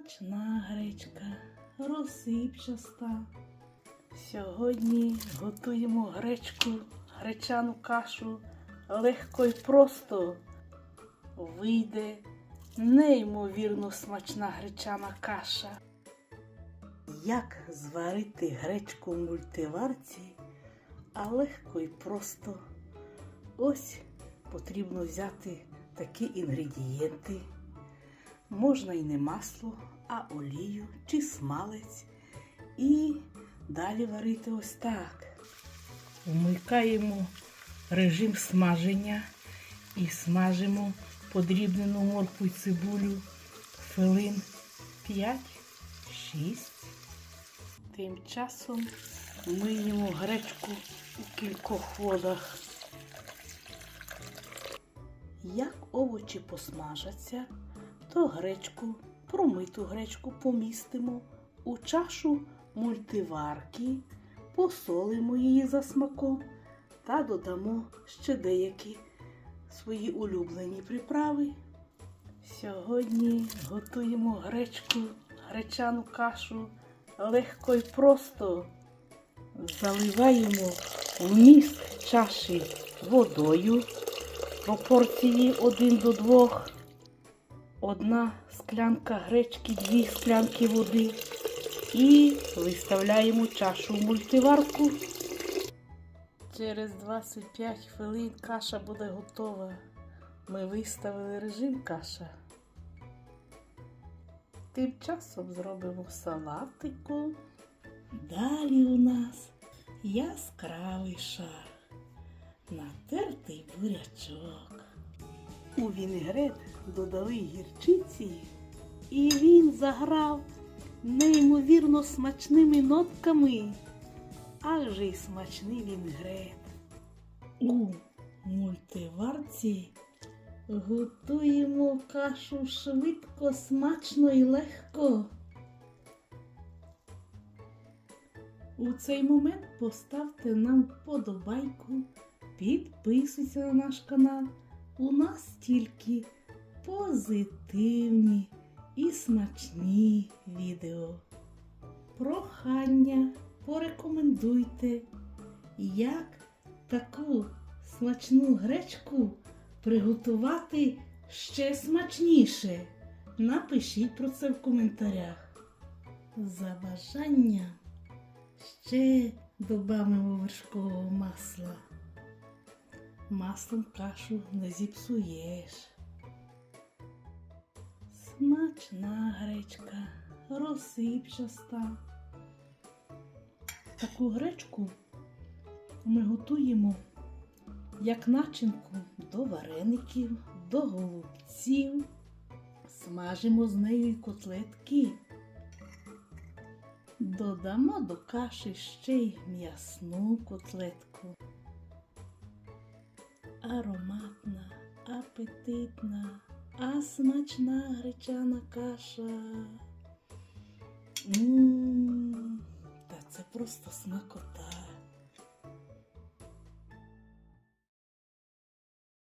Смачна гречка, розсипчаста. Сьогодні готуємо гречку, гречану кашу легко і просто. Вийде неймовірно смачна гречана каша. Як зварити гречку в мультиварці, а легко і просто. Ось потрібно взяти такі інгредієнти. Можна і не масло, а олію чи смалець. І далі варити ось так. Вмикаємо режим смаження і смажимо подрібнену моркву й цибулю хвилин 5-6. Тим часом миємо гречку у кількох водах. Як овочі посмажаться, то гречку, промиту гречку помістимо у чашу мультиварки, посолимо її за смаком та додамо ще деякі свої улюблені приправи. Сьогодні готуємо гречку, гречану кашу легко і просто. Заливаємо вміст чаші водою пропорції 1 до 2. Одна склянка гречки, дві склянки води. І виставляємо чашу в мультиварку. Через 25 хвилин каша буде готова. Ми виставили режим каша. Тим часом зробимо салатику. Далі у нас яскравий шар, натертий бурячок. У вінегрет додали гірчиці, і він заграв неймовірно смачними нотками. Аж же й смачний вінегрет. У мультиварці готуємо кашу швидко, смачно і легко. У цей момент поставте нам вподобайку, підписуйтесь на наш канал. У нас тільки позитивні і смачні відео. Прохання порекомендуйте, як таку смачну гречку приготувати ще смачніше. Напишіть про це в коментарях. За бажанням ще додамо вершкового масла. Маслом кашу не зіпсуєш. Смачна гречка, розсипчаста. Таку гречку ми готуємо як начинку до вареників, до голубців. Смажимо з нею і котлетки. Додамо до каші ще й м'ясну котлетку. Ароматна, апетитна, а смачна гречана каша. М, Та це просто смакота.